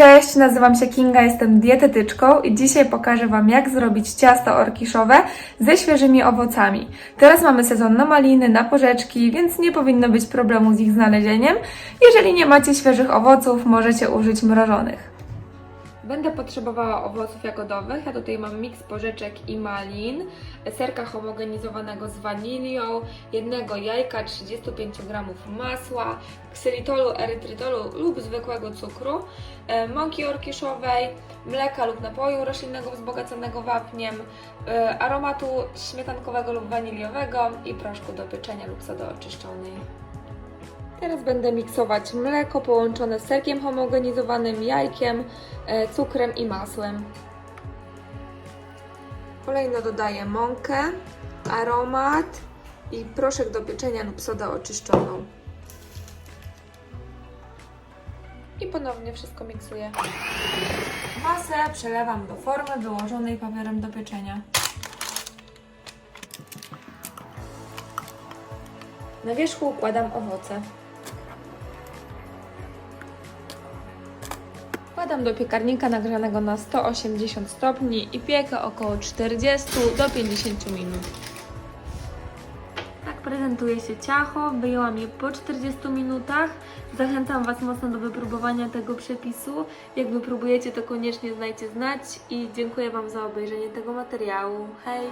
Cześć, nazywam się Kinga, jestem dietetyczką i dzisiaj pokażę Wam, jak zrobić ciasto orkiszowe ze świeżymi owocami. Teraz mamy sezon na maliny, na porzeczki, więc nie powinno być problemu z ich znalezieniem. Jeżeli nie macie świeżych owoców, możecie użyć mrożonych. Będę potrzebowała owoców jagodowych. Ja tutaj mam miks porzeczek i malin, serka homogenizowanego z wanilią, jednego jajka, 35 g masła, ksylitolu, erytrytolu lub zwykłego cukru, e, mąki orkiszowej, mleka lub napoju roślinnego wzbogaconego wapniem, e, aromatu śmietankowego lub waniliowego i proszku do pieczenia lub sody oczyszczonej. Teraz będę miksować mleko połączone z serkiem homogenizowanym, jajkiem, e, cukrem i masłem. Kolejno dodaję mąkę, aromat i proszek do pieczenia lub sodę oczyszczoną. I ponownie wszystko miksuję. Masę przelewam do formy wyłożonej papierem do pieczenia. Na wierzchu układam owoce. Wkładam do piekarnika nagrzanego na 180 stopni i piekę około 40 do 50 minut. Tak prezentuje się ciacho. Wyjęłam je po 40 minutach. Zachęcam Was mocno do wypróbowania tego przepisu. Jak wypróbujecie, to koniecznie znajcie znać i dziękuję Wam za obejrzenie tego materiału. Hej!